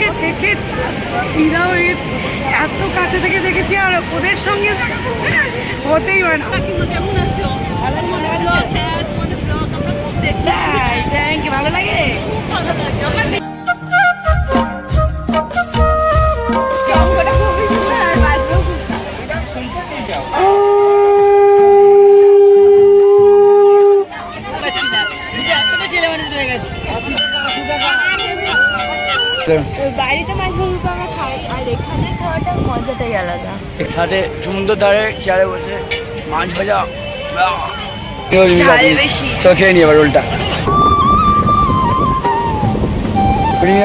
থেকে দেখে ফিদা হয়ে এত কাছে থেকে দেখেছি আর ওদের সঙ্গে হতেই হয় না ভালো কেমন মজাটাই আলাদা। সাথে সমুদ্র ধারে চেয়ারে বসে মাছ ভাজা। এবার রোলটা।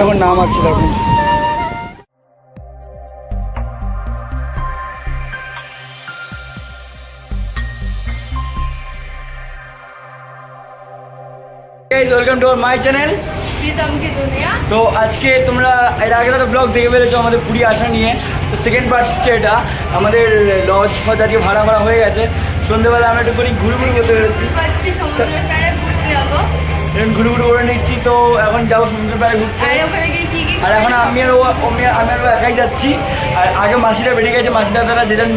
এখন নাম আসছে তখন। দুনিয়া তো আজকে তোমরা এর আগে একটা ব্লগ দেখে ফেলেছো আমাদের পুরী আসা নিয়ে। তো সেকেন্ড পার্ট হচ্ছে এটা। আমাদের লজ ফজ আজকে ভাড়া ভাড়া হয়ে গেছে। সন্ধ্যেবেলা আমরা একটু করে ঘুরে ঘুরে করতে পেরেছি এখন ঘুরে ঘুরে করে নিচ্ছি তো এখন যাব সমুদ্র পাড়ে ঘুরতে। আর এখন আমি আর ও আমি আর- আমি আর একাই যাচ্ছি। আর আগে মাসিরা বেরিয়ে গেছে মাসিরা তারা যে যার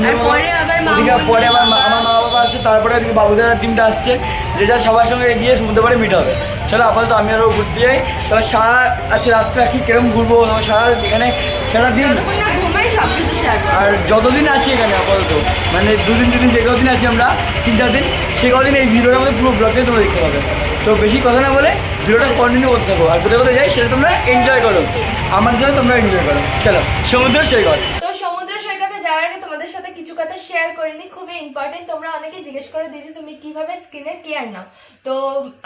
পরে আমার মা- আমার মা বাবা আসছে তারপরে বাবুদার টিমটা আসছে। যে যা সবার সঙ্গে গিয়ে সমুদ্র পাড়ে মিট হবে। চলো আপাতত আমি আরও ঘুরতে যাই। তবে সারা আজকে রাত্রে কি কীরকম ঘুরবো সারা এখানে সারা দিন যতক্ষণ না ঘুমাই সব কিছু শেয়ার করব। আর যতদিন আছি এখানে আপাতত মানে দুদিন দুদিন যে কদিন আছি আমরা তিন চার দিন সে কদিন এই ভিডিওটা আমাদের পুরো ব্লগে তোমরা দেখতে পাবে। তো বেশি কথা না বলে ভিডিওটা কন্টিনিউ করতে থাকো। আর কোথায় কোথায় যাই সেটা তোমরা এনজয় করো। আমার সাথে তোমরা এনজয় করো। চলো সমুদ্র সৈকত তো সমুদ্র সৈকতে যাওয়ার আগে তোমাদের সাথে কিছু কথা শেয়ার করে নিই খুবই ইম্পর্টেন্ট তোমরা অনেকেই জিজ্ঞেস করো দিদি তুমি কীভাবে স্কিনের কেয়ার নাও। তো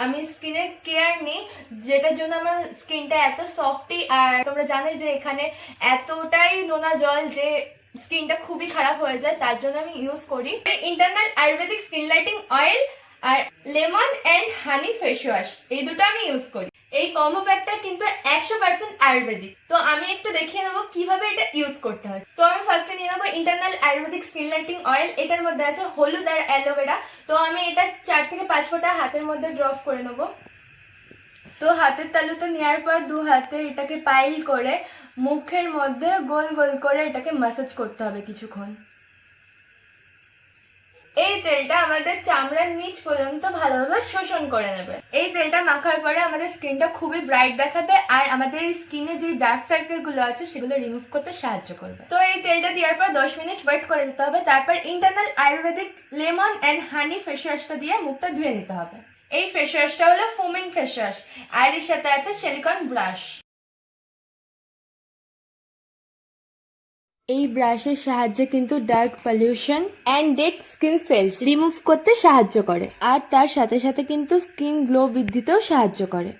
আমি স্কিনের কেয়ার নিই, যেটার জন্য আমার স্কিনটা এত সফটি আর তোমরা জানোই যে এখানে এতটাই নোনা জল যে স্কিনটা খুবই খারাপ হয়ে যায়, তার জন্য আমি ইউজ করি। Internal ayurvedic skin lighting oil R lemon and honey face wash এই দুটো আমি ইউজ করি। এই কম্বো প্যাকটা কিন্তু একশো পার্সেন্ট আয়ুর্বেদিক তো আমি একটু দেখিয়ে নেব কীভাবে এটা ইউজ করতে হয়। তো আমি ফার্স্টে নিয়ে নেব internal ayurvedic skin lighting oil এটার মধ্যে আছে হলুদ আর অ্যালোভেরা। তো আমি এটা চার থেকে পাঁচ ফোঁটা হাতের মধ্যে ড্রপ করে নেব। তো হাতের তালুতে নেওয়ার পর দু হাতে এটাকে পাইল করে মুখের মধ্যে গোল গোল করে এটাকে ম্যাসাজ করতে হবে কিছুক্ষণ। এই তেলটা আমাদের চামড়ার নিচ পর্যন্ত ভালোভাবে শোষণ করে নেবে। এই তেলটা মাখার পরে আমাদের স্কিনটা খুবই ব্রাইট দেখাবে আর আমাদের স্কিনে যে ডার্ক সার্কেলগুলো আছে সেগুলো রিমুভ করতে সাহায্য করবে। তো এই তেলটা দেওয়ার পর দশ মিনিট ওয়েট করে দিতে হবে। তারপর internal ayurvedic lemon and honey face ওয়াশটা দিয়ে মুখটা ধুয়ে নিতে হবে। এই ফেস ওয়াশটা হলো ফোমিং ফেস ওয়াশ আর এর সাথে আছে সিলিকন ব্রাশ এই ব্রাশের সাহায্যে কিন্তু dark pollution and dead skin cells remove করতে সাহায্য করে। আর তার সাথে সাথে কিন্তু স্কিন গ্লো বৃদ্ধিতেও সাহায্য করে।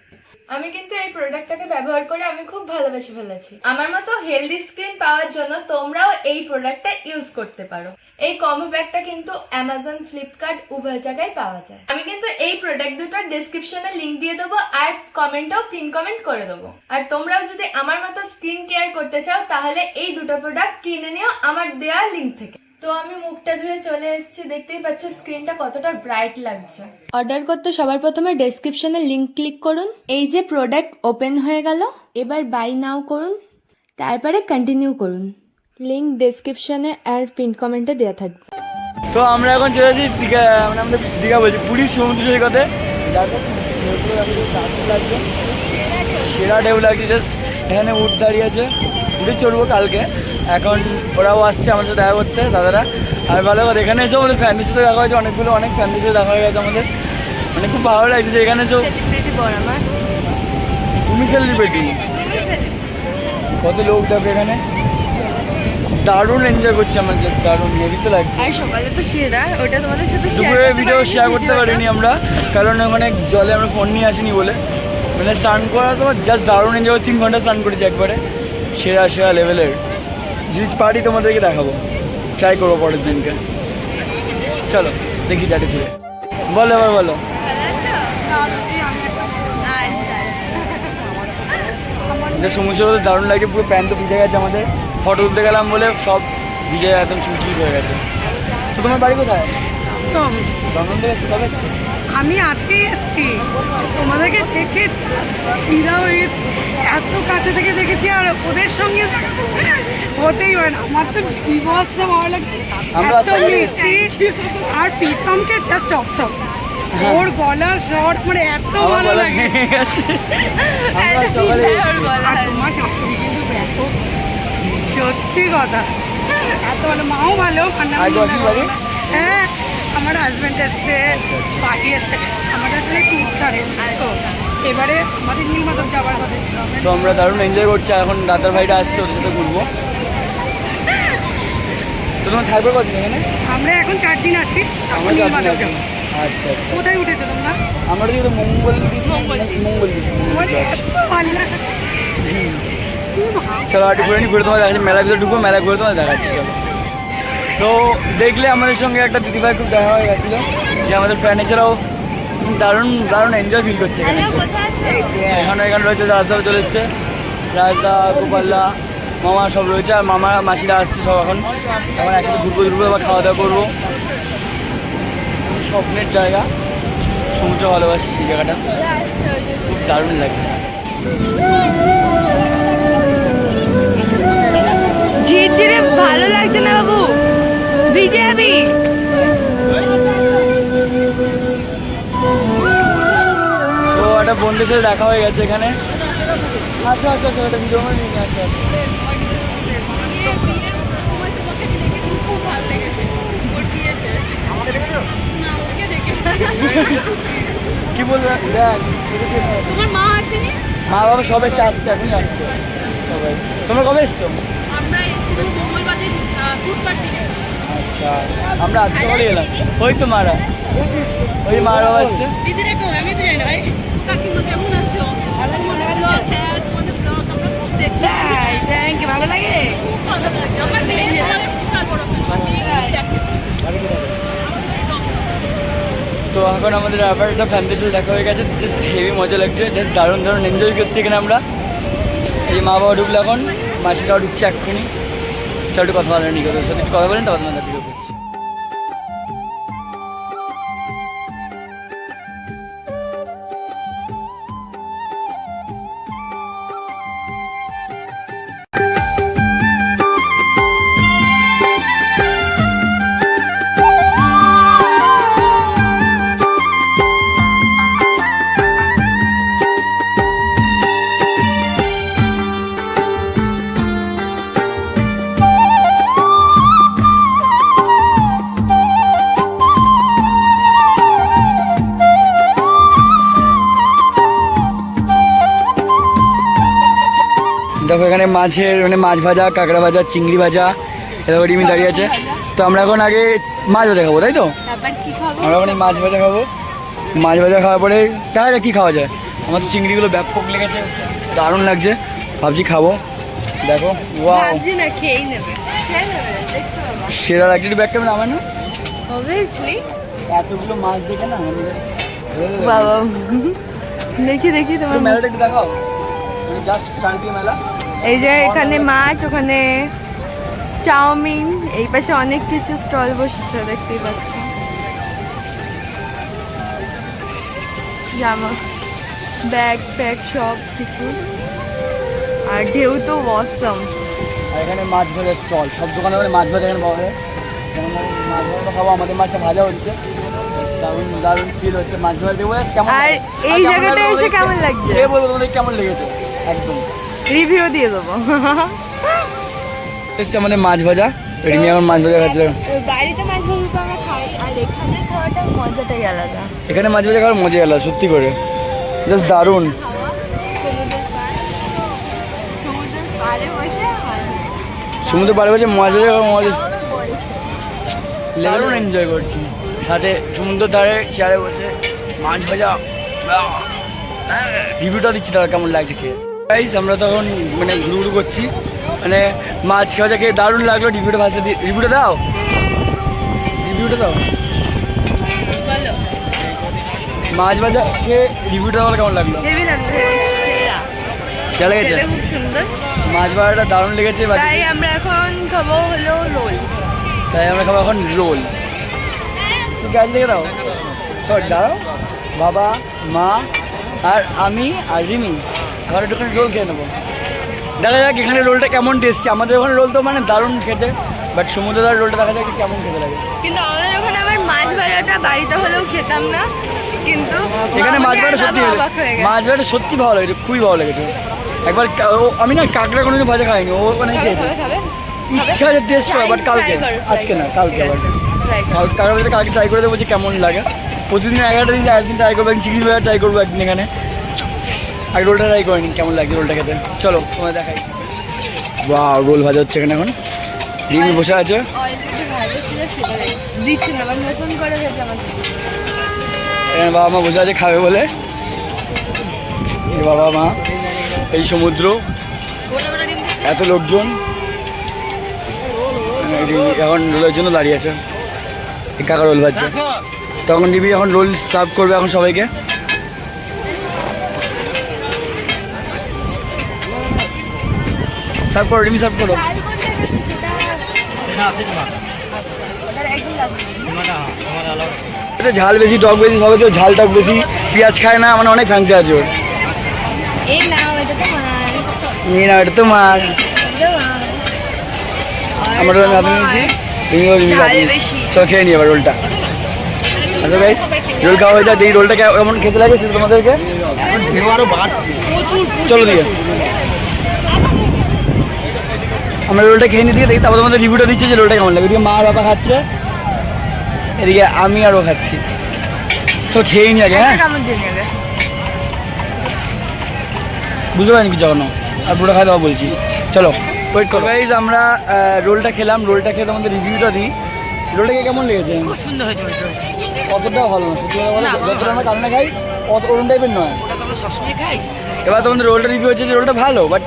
আমি কিন্তু এই প্রোডাক্টটাকে ব্যবহার করে আমি খুব ভালোবেসে ফেলেছি। আমার মতো হেলদি স্কিন পাওয়ার জন্য তোমরাও এই প্রোডাক্টটা ইউজ করতে পারো। এই কম্বো ব্যাগটা কিন্তু অ্যামাজন ফ্লিপকার্ট উভয় জায়গায় পাওয়া যায়। আমি কিন্তু এই প্রোডাক্ট দুটোর ডেসক্রিপশনে লিঙ্ক দিয়ে দেবো আর কমেন্টেও পিন কমেন্ট করে দেবো। আর তোমরাও যদি আমার মতো স্কিন কেয়ার করতে চাও, তাহলে এই দুটো প্রোডাক্ট কিনে নিও আমার দেওয়া লিঙ্ক থেকে। তো আমি মুখটা ধুয়ে চলে এসেছি, দেখতেই পাচ্ছ স্ক্রিনটা কতটা ব্রাইট লাগছে। অর্ডার করতে সবার প্রথমে ডেসক্রিপশনে লিঙ্ক ক্লিক করুন। এই যে প্রোডাক্ট ওপেন হয়ে গেল, এবার বাই নাও করুন। তারপরে কন্টিনিউ করুন। লিংক ডেসক্রিপশনে আর পিন কমেন্টে দেওয়া থাকবে। তো আমরা এখন চলে এসেছি দীঘা মানে আমাদের দীঘা বলছি পুরীর সমুদ্র সৈকতে সেরা ঢেউ লাগছে জাস্ট এখানে উঠ দাঁড়িয়ে আছে। উঠে চড়বো কালকে। এখন ওরাও আসছে আমার সাথে দেখা করতে দাদারা। আর ভালো করে এখানে এসেও আমাদের ফ্যামিলির সাথে দেখা হয়েছে অনেকগুলো অনেক ফ্যামিলির সাথে দেখা হয়ে গেছে আমাদের। মানে খুব ভালো লাগছে যে এখানে এসেও তুমি সেলিব্রিটি কত লোক দেখো এখানে? দারুণ এনজয় করছি আমার জাস্ট দারুণ হেভি তো লাগছে। আর সকালে তো সেরা ওটা তোমাদের সাথে দুপুরে ভিডিও শেয়ার করতে পারিনি আমরা কারণ ওখানে জলে আমরা ফোন নিয়ে আসিনি বলে। মানে স্নান করা তো জাস্ট দারুণ এনজয় তিন ঘণ্টা স্নান করেছি একবারে। সেরা সেরা লেভেলের যদি পারি তোমাদেরকে দেখাবো। ট্রাই করব পরের দিনকে। চলো দেখি যাতে ফিরে। বলো এবার বলো। সমুদ্র তো দারুণ লাগে পুরো প্যান্ট তো ভিজে গেছে আমাদের। ফটো তুলতে গেলাম বলে সব ভিজে একদম চুচুই হয়ে গেছে। তো তোমার বাড়ি কোথায়? দমদম থেকে কবে? আমি আজকেই এসেছি। তোমাদেরকে দেখে হয়ে এত কাছে থেকে দেখেছি আর ওদের সঙ্গে হতেই হয় না। আমার তো বিভৎস ভালো লাগে। আমরা এত মিষ্টি। আর প্রীতমকে জাস্ট অপসম ওর গলার শর্ট মানে এত ভালো লাগে। আর তোমার শাশুড়ি কিন্তু ব্যাপক সত্যি কথা। এত ভালো মাও ভালো? হ্যাঁ। আমার হাজব্যান্ড এসছে পার্টি এসছে। আমার আসলে টুর ছাড়ে তো এবারে আমাদের নীলমাধব যাওয়ার কথা ছিল। তো আমরা দারুণ এনজয় করছি এখন দাদার ভাইটা আসছে ওদের সাথে ঘুরবো। তো তোমার থাকবে কদিন এখানে? আমরা এখন চার দিন আছি আমরা নীলমাধব যাব। আচ্ছা আচ্ছা। কোথায় উঠেছো তোমরা? আমরা যদি মঙ্গল মঙ্গল মঙ্গল ভালো লাগছে। চলো আটি ঘুরে নি ঘুরে তোমার দেখাচ্ছি মেলার ভিতরে ঢুকবো মেলা ঘুরে তোমার দেখাচ্ছি চলো। তো দেখলে আমাদের সঙ্গে একটা দিদিভাই খুব দেখা হয়ে গেছিল যে আমাদের ফ্যান এছাড়াও দারুণ দারুণ এনজয় ফিল করছে। এখানে। এখানে রয়েছে রাজদা চলে এসছে রাজদা গোপাল্লা মামা সব রয়েছে আর মামা মাসিরা আসছে সব এখন। এখন একসাথে ঘুরবো ঘুরবো আবার খাওয়া দাওয়া করব। স্বপ্নের জায়গা সমুদ্র ভালোবাসি এই জায়গাটা। খুব দারুণ লাগছে। ঝিরঝিরে ভালো লাগছে না বাবু। ভিজে যাবি? তো একটা বন্ধুর সাথে দেখা হয়ে গেছে এখানে। আচ্ছা আচ্ছা আচ্ছা একটা ভিডিও করে নিয়ে আচ্ছা আচ্ছা দেখেছি কি বলব? দেখ তোমার মা আসেনি? মা বাবা সব এসছে আসছে এখনই আসছে। সবাই। তোমরা কবে এসছো? আমরা আচ্ছা আমরা আজকে এলাম। ওই তো মারা। ওই মার বাবা এসছে দিদি রেখো আমি তো জানি ভাই। কাকিমা কেমন আছো? ভালো মনে হলো হ্যাঁ তোমাদের ব্লগ আমরা খুব দেখি। থ্যাংক ইউ ভালো লাগে? খুব ভালো লাগে। আমার মেয়ে বিশাল বড় fan। আমার মেয়ে দেখে। তো এখন আমাদের আবার একটা ফ্যামিলির সাথে দেখা হয়ে গেছে। জাস্ট হেভি মজা লাগছে। জাস্ট দারুণ দারুণ এনজয় করছি এখানে আমরা। এই মা বাবা ঢুকলো এখন। মাসিরাও ঢুকছে এক্ষুনি। চল একটু কথা বলেন নিকট ওর সাথে একটু কথা বলেন তারপর তোমাদের মাছের মানে মাছ ভাজা কাঁকড়া ভাজা চিংড়ি ভাজা এরকম ডিমি দাঁড়িয়ে আছে। তো আমরা এখন আগে মাছ ভাজা খাব তাই তো? আমরা এখন মাছ ভাজা খাব। মাছ ভাজা খাওয়ার পরে দেখা যাক কী খাওয়া যায়? আমার তো চিংড়িগুলো ব্যাপক লেগেছে দারুণ লাগছে। ভাবছি খাব। দেখো সেরা লাগছে একটু ব্যাগটা আমার না। এতগুলো মাছ দেখে না। বাবা। দেখি দেখি তোমার মেলাটা একটু দেখাও। জাস্ট শান্তি মেলা। এই যে এখানে মাছ ওখানে চাউমিন এই পাশে অনেক কিছু স্টল বসেছে দেখতেই পাচ্ছ। জামা ব্যাগ ফ্যাগ সব কিছু। আর ঢেউ তো অসম আর এখানে মাছ ভাজা স্টল। সব দোকানে ওখানে মাছ ভাজা এখানে পাওয়া যায়। মাছ ভাজা খাব আমাদের মাছটা ভাজা হচ্ছে। দারুণ দারুণ ফিল হচ্ছে। মাছ ভাজা কেমন আর এই জায়গাটা এসে কেমন লাগছে? এ বলব তোমাদের কেমন লেগেছে? একদম। রিভিউ দিয়ে দেবো। এসছে আমাদের মাছ ভাজা। রিমি আমার মাছ ভাজা খাচ্ছে। বাড়িতে মাছ ভাজা তো আমরা খাই আর এখানে খাওয়াটা মজাটাই আলাদা। এখানে মাছ ভাজা খাওয়ার মজা এলো সত্যি করে। জাস্ট দারুণ। বসে সমুদ্র পাড়ে বসে মাছ ভাজা খাওয়ার মজা। খাওয়া দারুণ এনজয় করছি। সাথে সমুদ্র ধারে চেয়ারে বসে মাছ ভাজা রিভিউটা দিচ্ছি তারা কেমন লাগছে খেয়ে। গাইস আমরা তখন মানে ঘুরু করছি। মানে মাছ ভাজা খেয়ে দারুণ লাগল। রিভিউটা ভাজা দিয়ে রিভিউটা দাও। রিভিউটা দাও। মাছ ভাজা খেয়ে রিভিউটা বলো কেমন লাগল? খেয়াল লেগেছে? সুন্দর। মাছ ভাজাটা দারুণ লেগেছে তাই আমরা এখন খাব হলো রোল। তাই আমরা খাব এখন রোল। আছে লেগে দাও। সরি দাঁড়াও। বাবা মা আর আমি আর রিমি। এখন একটুখানি রোল খেয়ে নেব। দেখা যাক এখানে রোলটা কেমন টেস্টি আমাদের ওখানে রোল তো মানে দারুণ খেতে বাট সমুদ্রদার রোলটা দেখা যাক কেমন খেতে লাগে। কিন্তু আমাদের ওখানে আবার মাছ ভাজাটা বাড়িতে হলেও খেতাম না কিন্তু এখানে মাছ আর সত্যি। মাছ ভাড়া সত্যি ভালো লেগেছে খুবই ভালো লেগেছে। একবার আমি না কাঁকড়া কোনোদিন ভাজা খাইনি ও ওখানে খেয়েছে? ইচ্ছা আছে টেস্ট করা বাট কালকে আজকে না কালকে আবার। কালকে কালকে ট্রাই করে দেবো যে কেমন লাগে। প্রতিদিন এগারোটা দিন একদিন ট্রাই করব একদিন চিকেন ভাজা ট্রাই করব একদিন এখানে। আর রোলটা ট্রাই করিনি কেমন লাগছে রোলটা খেতে? চলো তোমায় দেখাই। বা রোল ভাজা হচ্ছে এখানে এখন। রিমি বসে আছে। করে এখানে বাবা মা বসে আছে খাবে বলে। বাবা মা এই সমুদ্র। এত লোকজন। এখন রোলের জন্য দাঁড়িয়ে আছে। কাকা রোল ভাজছে। তখন রিমি এখন রোল সার্ভ করবে এখন সবাইকে। সার্ভ করো রিমি সার্ভ করো। ঝাল বেশি টক বেশি সবাই তো ঝাল টক বেশি পেঁয়াজ খায় না মানে অনেক ফ্যাংচা আছে ওর। নাও এটা নিয়ে না এটা তো মার। এটা মার আমরা রোল হাতে নিয়েছি তুমিও রিমি। চলো খেয়ে নিই এবার রোলটা আচ্ছা গাইস রোল খাওয়া হয়ে যায় এই রোলটা কে- কেমন খেতে লাগে সেটা তোমাদেরকে? চলো দিয়ে আমরা রোলটা খেয়ে নিয়ে দিয়ে দেখি তারপর তোমাদের রিভিউটা দিচ্ছে যে রোলটা কেমন লাগে। এদিকে মা আর বাবা খাচ্ছে এদিকে আমি আরও খাচ্ছি। তো খেয়ে নি আগে হ্যাঁ? বুঝতে পারিনি কিছু এখনও। আর পুরো খাওয়া দাওয়া বলছি। চলো ওয়েট করো। গাইজ আমরা রোলটা খেলাম রোলটা খেয়ে তোমাদের রিভিউটা দিই। রোলটাকে কেমন লেগেছে? খুব সুন্দর হয়েছে অতটাও ভালো না সত্যি কথা যতটা আমরা কালনা খাই অত ওরম টাইপের নয়। সবসময় খাই। এবার তোমাদের রোলটা রিভিউ হচ্ছে যে রোলটা ভালো বাট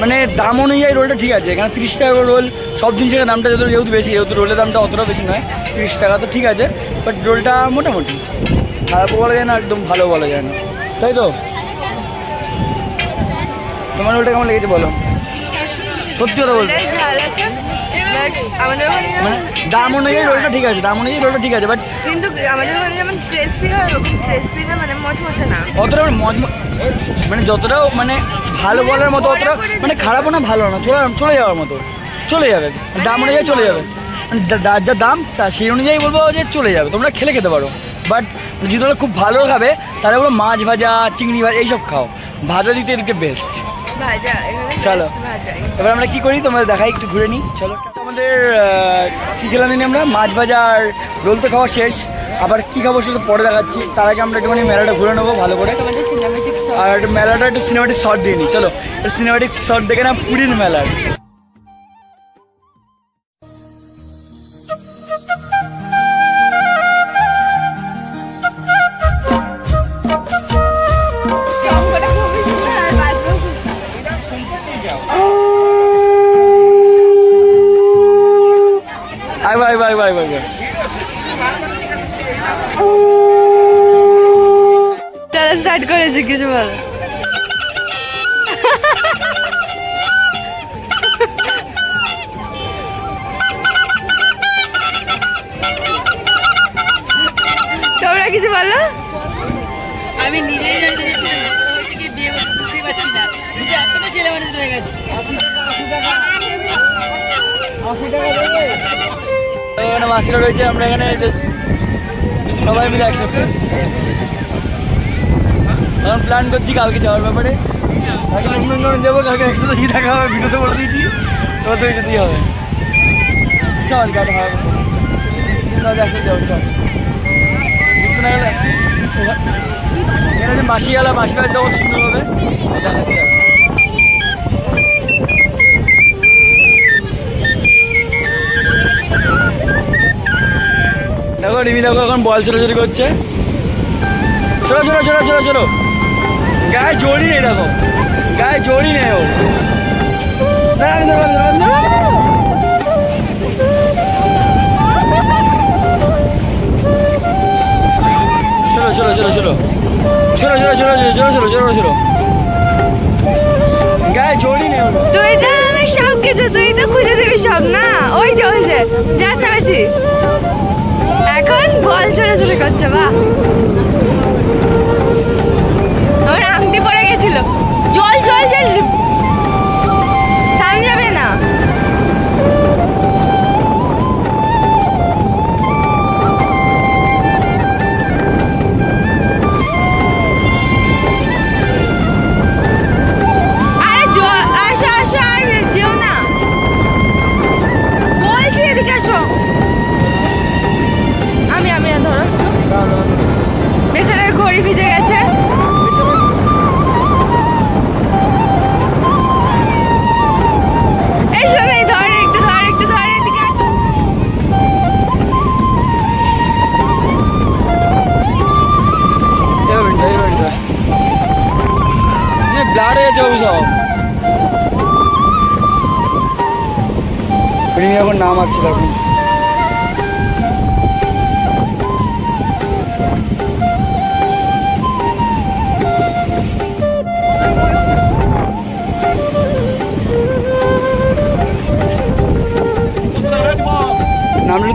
মানে দাম অনুযায়ী রোলটা ঠিক আছে, এখানে তিরিশ টাকা রোল সব জিনিসের দামটা যেহেতু যেহেতু বেশি, যেহেতু রোলের দামটা অতটা বেশি নয়, তিরিশ টাকা তো ঠিক আছে বাট রোলটা মোটামুটি। খারাপও বলা যায় না, একদম ভালো বলা যায় না। তাই তো? তোমার রোলটা কেমন লেগেছে বলো? সত্যি কথা বলব এটাই ঝাল আছে But আমাদের ওখানে মানে দাম অনুযায়ী রোলটা ঠিক আছে দাম অনুযায়ী রোলটা ঠিক আছে বাট কিন্তু আমাদের ওখানে যেমন ক্রিসপি হয় ওরকম ক্রিসপি না মানে মচমচে না। অতটা মজ মানে যতটাও মানে ভালো বলার মতো অতটা মানে খারাপও না ভালো না চলে চলে যাওয়ার মতো চলে যাবে দাম অনুযায়ী চলে যাবে। মানে যা- দাম তা সেই অনুযায়ী বলব যে চলে যাবে তোমরা খেলে খেতে পারো বাট যদি তোমরা খুব ভালো খাবে তাহলে বলো মাছ ভাজা চিংড়ি ভাজা এইসব খাও ভাজা দিতে এদিকে বেস্ট চলো। এবার আমরা কি করি? তোমাদের দেখাই একটু ঘুরে নিই। চলো। আমাদের কি খেলাম আমরা? মাছ বাজার আর রোল তো খাওয়া শেষ। আবার কি খাব সেটা পরে দেখাচ্ছি। তার আগে আমরা একটুখানি মেলাটা ঘুরে নেব ভালো করে। আর মেলাটা একটু সিনেমাটিক শর্ট দিয়ে নিই। চলো সিনেমাটিক শর্ট দেখে না পুরীর মেলার। তোমরা কিছু বলো। আমি নিজেই জানি যে এটা হচ্ছে কি বিয়ে বুঝতেই পারছি না। নিজে ছেলে মানুষ গেছে। এখানে মাসিরা রয়েছে আমরা এখানে সবাই মিলে একসাথে। এখন প্ল্যান করছি কালকে যাওয়ার ব্যাপারে। কালকে নন্দনকানন যাব কালকে দেখা হবে ভিডিওতে বলে দিয়েছি। তোর তো যেতেই হবে। চল হবে চল একসাথে যাব চল। মেলাটা এখানে যে বাঁশিওয়ালা সুন্দর হবে দেখো, রিমি দেখো এখন বল ছোটাছুটি করছে। চলো চলো চলো চলো চলো গায়ে জড়ি নেই দেখো। গায়ে জড়ি নেই ওর। ছোটো ছোটো ছোটো ছোটো ছোটো ছোটো ছোটো ছোটো ছোটো ছোটো ছোটো গায়ে জড়ি নেই ওর। তুই তো আমি সব কিছু তুই তো খুঁজে দিবি সব। না, ওই যে ওই যে যাস বেশি এখন বল চড়ে চড়ে করছে বা আমার আংটি পড়ে গেছিল। জল জল জল।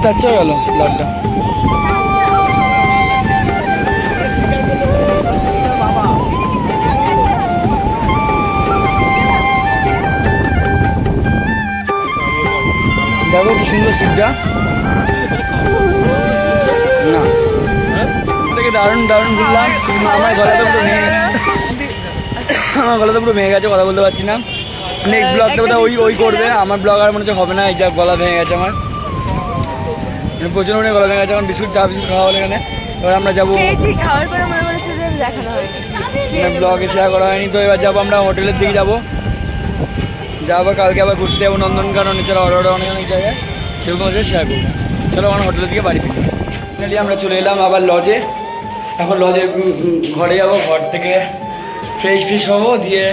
নামলে তো আচ্ছা গেল ব্লাডটা দেখো কি সুন্দর সিটটা না। থেকে দারুণ দারুণ ঘুরলাম। আমার গলাটা পুরো ভেঙে আমার গলাটা পুরো ভেঙে গেছে, কথা বলতে পারছি না। নেক্সট ব্লগটা ওই ওই করবে। আমার ব্লগ আর মনে হচ্ছে হবে না, এই যা গলা ভেঙে গেছে আমার। প্রচুর পরিমাণে গলা ভেঙে এখন বিস্কুট চা বিস্কুট খাওয়া হলো এখানে। এবার আমরা যাব খাওয়ার পরে মনে পড়েছে যে দেখানো হয়নি। ব্লগে শেয়ার করা হয়নি তো এবার যাব আমরা হোটেলের দিকে যাব। যাব কালকে আবার ঘুরতে যাব নন্দনকানন এছাড়া অর্ডার অনেক অনেক জায়গায়। সেরকম হচ্ছে শেয়ার করব। চলো আমরা হোটেলের দিকে বাড়ি ফিরি। ফাইনালি আমরা চলে এলাম আবার লজে এখন লজে ঘরে যাব ঘর থেকে ফ্রেশ ফ্রেশ হব দিয়ে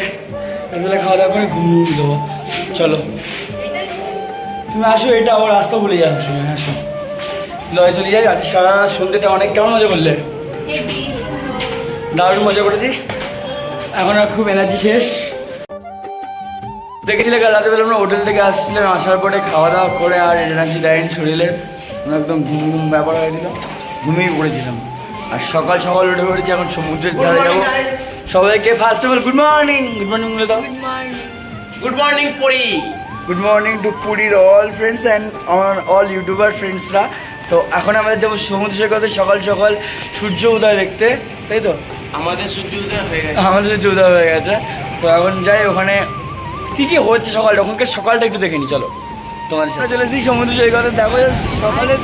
তাহলে খাওয়া দাওয়া করে ঘুমিয়ে দেবো। চলো। তুমি আসো এটা আবার রাস্তা বলে যাচ্ছ। লজে চলে যাই আজ সারা সন্ধ্যেটা অনেক কেমন মজা করলে? দারুণ মজা করেছি। এখন আর খুব এনার্জি শেষ। দেখেছিলে কাল রাতে বেলা আমরা হোটেল থেকে আসছিলাম আসার পরে খাওয়া দাওয়া করে আর এনার্জি দেয়নি শরীরে। একদম ঘুম ঘুম ব্যাপার হয়ে দিল ঘুমিয়ে পড়েছিলাম। আর সকাল সকাল উঠে পড়েছি এখন সমুদ্রের ধারে যাব। সবাইকে first of all good morning good morning বলে দাও গুড মর্নিং পরি গুড মর্নিং টু পুরীর অল ফ্রেন্ডস অ্যান্ড আমার অল ইউটিউবার ফ্রেন্ডসরা তো এখন আমাদের যাব সমুদ্র সৈকতে সকাল সকাল সূর্য উদয় দেখতে তাই তো? আমাদের সূর্য উদয় হয়ে গেছে। আমাদের সূর্য উদয় হয়ে গেছে। তো এখন যাই ওখানে কি কি হচ্ছে সকাল? ওখানকার সকালটা একটু দেখে নি চলো। তোমার সাথে। চলে এসেছি সমুদ্র সৈকতে দেখো সকালে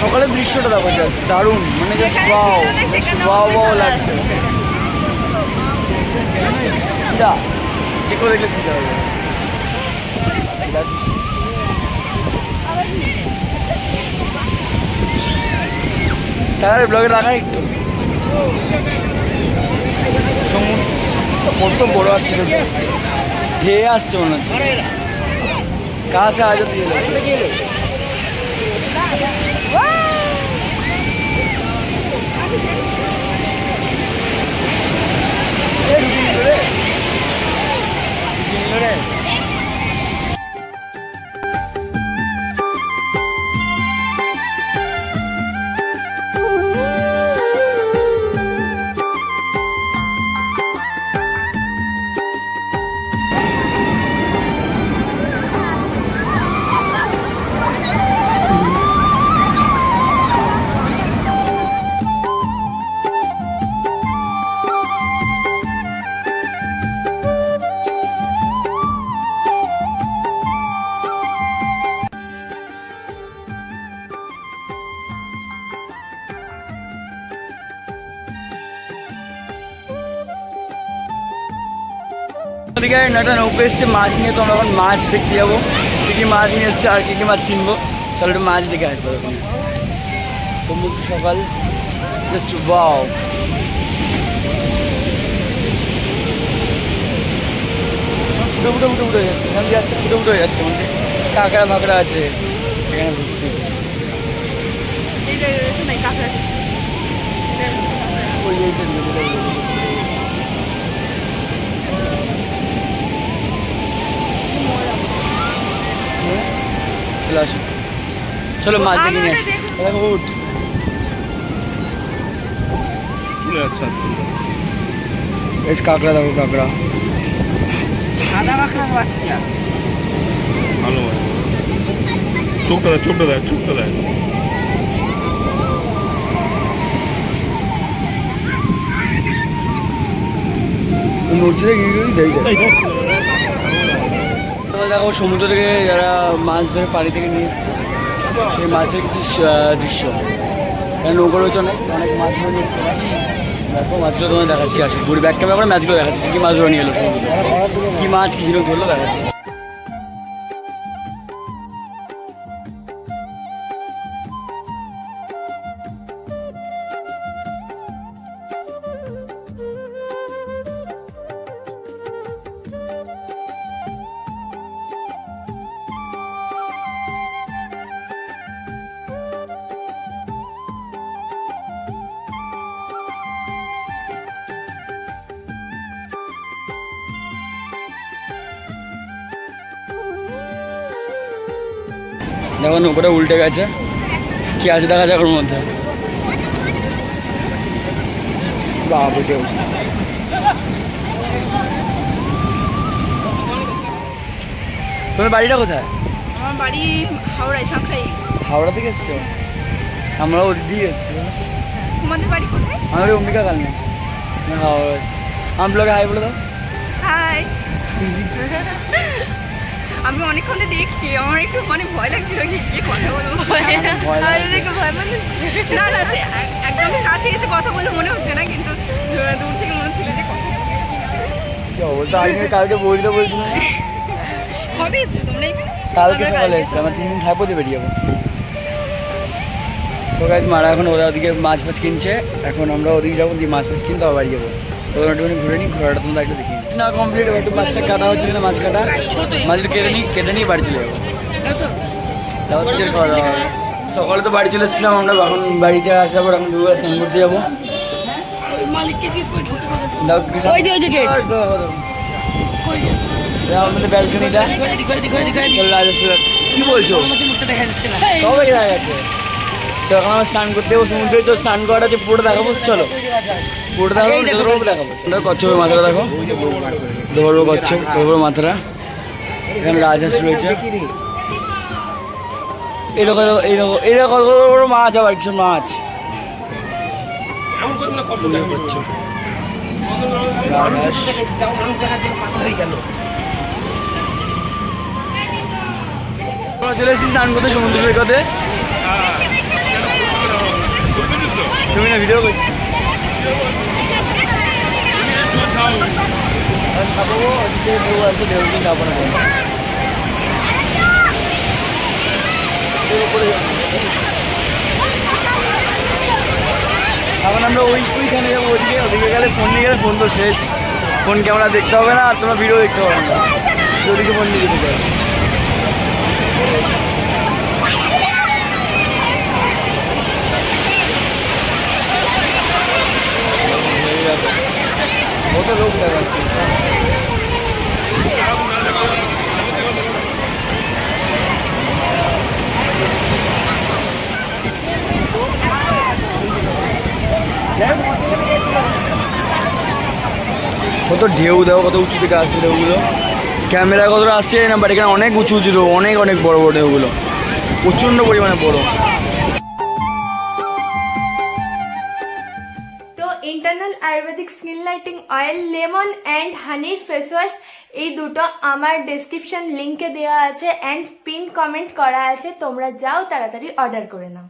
সকালের দৃশ্যটা দেখো জাস্ট দারুণ। মানে জাস্ট ওয়াও ওয়াও ওয়াও লাগছে। যা করে দেখলে ঠিক হবে হ্যাঁ ব্লগে লাগাই। সমুদ্র কত বড় আসছিল। ধেয়ে আসছে মনে হচ্ছে। কাছে সে আজ দিয়ে ওদিকে একটা নৌকো এসছে মাছ নিয়ে তো আমরা এখন মাছ দেখতে যাব। কী কী মাছ নিয়ে এসছে আর কী কী মাছ কিনবো। চলো একটু মাছ দেখে আসব ওখানে তো সকাল। জাস্ট বাও উঠে উঠে উঠে উঠে যাচ্ছে। এখান দিয়ে যাচ্ছে উঠে উঠে যাচ্ছে। মানে কাঁকড়া ফাঁকড়া আছে। এখানে ভর্তি। ওই ওই ওই, ওই, ওই, ওই, ওই। চলে মাছ দেখে নিয়ে আসি। দেখো উঠ। বেশ কাঁকড়া দেখো কাঁকড়া। কাঁকড়া ভালো হয়। চোখটা দেয় চোখটা দেয় চোখটা গিয়ে দেখবে তোমরা দেখো সমুদ্র থেকে যারা মাছ ধরে পাড়ি থেকে নিয়ে এসছে সেই মাছের কিছু দৃশ্য। নৌকো রয়েছে অনেক অনেক মাছ ধরে দেখো, মাছগুলো তোমায় দেখাচ্ছি, আসি। ঘুরে ব্যাগ ক্যামেরা করে মাছগুলো দেখাচ্ছি। কী মাছ ধরে নিয়ে এলো কি মাছ, কী ঝিনুক ধরলো, দেখাচ্ছি। নৌকোটা উল্টে গেছে। কি আছে দেখা যাক ওর মধ্যে। বাবু কেউ তোমার বাড়িটা কোথায়? আমার বাড়ি হাওড়ায় সাংখাই। হাওড়া থেকে এসছো? আমরা ওদিক দিয়ে এসছি। তোমাদের বাড়ি কোথায়? আমার অম্বিকা কালনে। আমি হাওড়া এসছি। আমার ব্লগে হাই বলে দাও। হাই আমি অনেকক্ষণ ধরে দেখছি আমার একটু মানে ভয় লাগছিল কি কি কথা বলব। ভয় আর লাগছে। ভয় মানে না না সে একদম কাছে এসে কথা বলে মনে হচ্ছে না কিন্তু দূর থেকে মনে হচ্ছিল যে কথা কি অবস্থা? আজকে কালকে বলতে বলছিল না? কবে এসছো তোমরা কালকে সকালে এসছি আমার তিন দিন থাকব দিয়ে বেরিয়ে যাব। তো গাছ মারা এখন ওরা ওদিকে মাছ ফাছ কিনছে। এখন আমরা ওদিকে যাব দিয়ে মাছ ফাছ কিনতে আবার বাড়ি যাব। তো একটুখানি ঘুরে নিই ঘোরাটা তোমরা একটু দেখি না কমপ্লিট একটু মাছটা কাটা না মাছ কাটা। মাছটা কেটে নিই কেটে নিই বাড়ি চলে যাব। তারপর খাওয়া দাওয়া সকালে তো বাড়ি চলে এসেছিলাম আমরা এখন বাড়িতে আসার পর এখন দুবার স্নান করতে যাব। কি- আমাদের ব্যালকনিটা বলছো? কবে দেখা গেছে চল এখন স্নান করতে যাব সমুদ্রে। চল স্নান করাটা যে পুরোটা দেখাবো। চলো। পুরোটা দেখো কচ্ছপের মাথাটা দেখো। ধরবো কচ্ছপ ধরবো মাথাটা। এখানে রাজহাঁস রয়েছে। এরকম এইরকম এইরকম কত বড় বড় মাছ আবার কিছু মাছ। চলে এসেছি স্নান করতে সমুদ্র সৈকতে। তুমি না ভিডিও করছি। এখন আমরা ওই ওইখানে যাব ওদিকে ওদিকে গেলে ফোন নিয়ে গেলে ফোন তো শেষ। ফোন ক্যামেরা দেখতে হবে না, আর তোমরা ভিডিও দেখতে পাবে না। ওদিকে ফোন নিয়ে যেতে কত ঢেউ দেওয়া কত উঁচু থেকে আসছে ঢেউগুলো। ক্যামেরা কতটা আসছে না বাট এখানে অনেক উঁচু উঁচু অনেক অনেক বড় বড় ঢেউগুলো। প্রচণ্ড পরিমাণে বড়। Ayurvedic skin lighting oil, lemon and হানির face wash এই দুটো আমার ডেসক্রিপশন লিঙ্কে দেওয়া আছে অ্যান্ড পিন কমেন্ট করা আছে। তোমরা যাও তাড়াতাড়ি অর্ডার করে নাও।